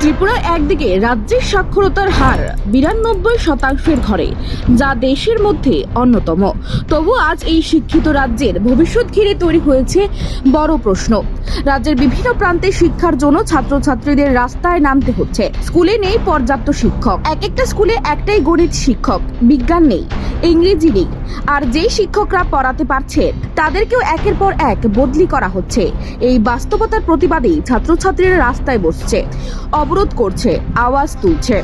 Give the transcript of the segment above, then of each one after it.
ত্রিপুরা একদিকে রাজ্যের সাক্ষরতার হার বিরানব্বই শতাংশের ঘরে, যা দেশের মধ্যে অন্যতম। তবু আজ এই শিক্ষিত রাজ্যের ভবিষ্যৎ ঘিরে তৈরি হয়েছে বড় প্রশ্ন। রাজ্যের বিভিন্ন প্রান্তে শিক্ষার জন্য ছাত্রছাত্রীদের রাস্তায় নামতে হচ্ছে। স্কুলে নেই পর্যাপ্ত শিক্ষক। এক একটা স্কুলে একটাই গণিত শিক্ষক। বিজ্ঞান নেই, ইংরেজি নেই। আর যেই শিক্ষকরা পড়াতে পারছে, তাদেরকেও একের পর এক বদলি করা হচ্ছে। এই বাস্তবতার প্রতিবাদেই ছাত্রছাত্রীরা রাস্তায় বসছে। অবরোধ করছে আওয়াজ তুলছে।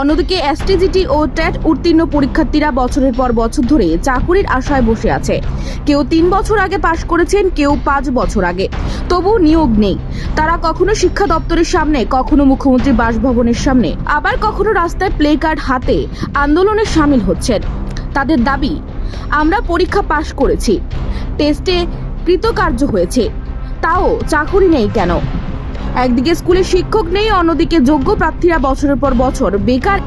অন্যদিকে এসটিজিটি ও ট্যাট উত্তীর্ণ পরীক্ষার্থীরা বছরের পর বছর ধরে চাকুরির আশায় বসে আছে। কেউ তিন বছর আগে পাশ করেছেন, কেউ পাঁচ বছর আগে। তবু নিয়োগ নেই। তারা কখনো শিক্ষা দপ্তরের সামনে, কখনো মুখ্যমন্ত্রী বাসভবনের সামনে, আবার কখনো রাস্তায় প্লে কার্ড হাতে আন্দোলনে সামিল হচ্ছেন। তাদের দাবি, আমরা পরীক্ষা পাশ করেছি। টেস্টে কৃতকার্য হয়েছে। তাও চাকুরি নেই কেন? একদিকে স্কুলে শিক্ষক নেই, অন্যদিকে যোগ্য প্রার্থীরা বছরের পর বছর বেকার।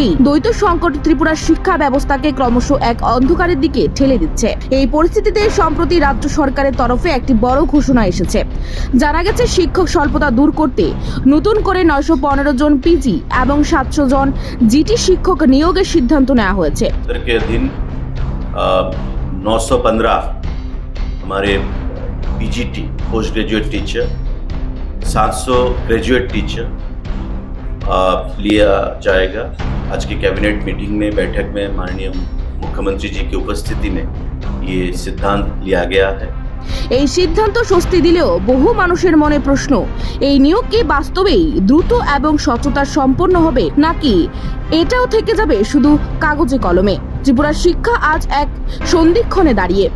এই দ্বৈত সংকট ত্রিপুরার শিক্ষা ব্যবস্থাকে ক্রমশ এক অন্ধকারের দিকে ঠেলে দিচ্ছে। এই পরিস্থিতিতে সম্প্রতি রাজ্য সরকারের তরফে একটি বড় ঘোষণা এসেছে। জানা গেছে, শিক্ষক স্বল্পতা দূর করতে নতুন করে নয়শো পনেরো জন পিজি এবং সাতশো জন জিটি শিক্ষক নিয়োগের সিদ্ধান্ত নেওয়া হয়েছে। দিন নশো পনেরো পিজিটি পোস্ট গ্রাজুয়েট টিচার सात सौ ग्रेजुएट टीचर लिया जाएगा आज की कैबिनेट मीटिंग में बैठक में माननीय मुख्यमंत्री जी की उपस्थिति में ये सिद्धांत लिया गया है এই সিদ্ধান্ত স্বস্তি দিলেও বহু মানুষের মনে প্রশ্ন এই নিয়োগ কি বাস্তবেই দ্রুত এবং স্বচ্ছতা সম্পন্ন হবে নাকি এটাও থেকে যাবে শুধু কাগজে কলমে ত্রিপুরার শিক্ষা আজ এক সন্ধিক্ষণে দাঁড়িয়ে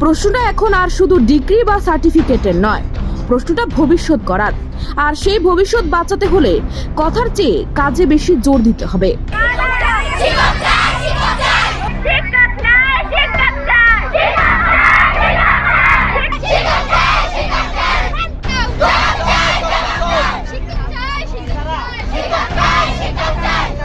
প্রশ্নটা এখন আর শুধু ডিগ্রি বা সার্টিফিকেটের নয় প্রশ্নটা ভবিষ্যৎ করার। আর সেই ভবিষ্যৎ বাঁচাতে হলে কথার চেয়ে কাজে বেশি জোর দিতে হবে।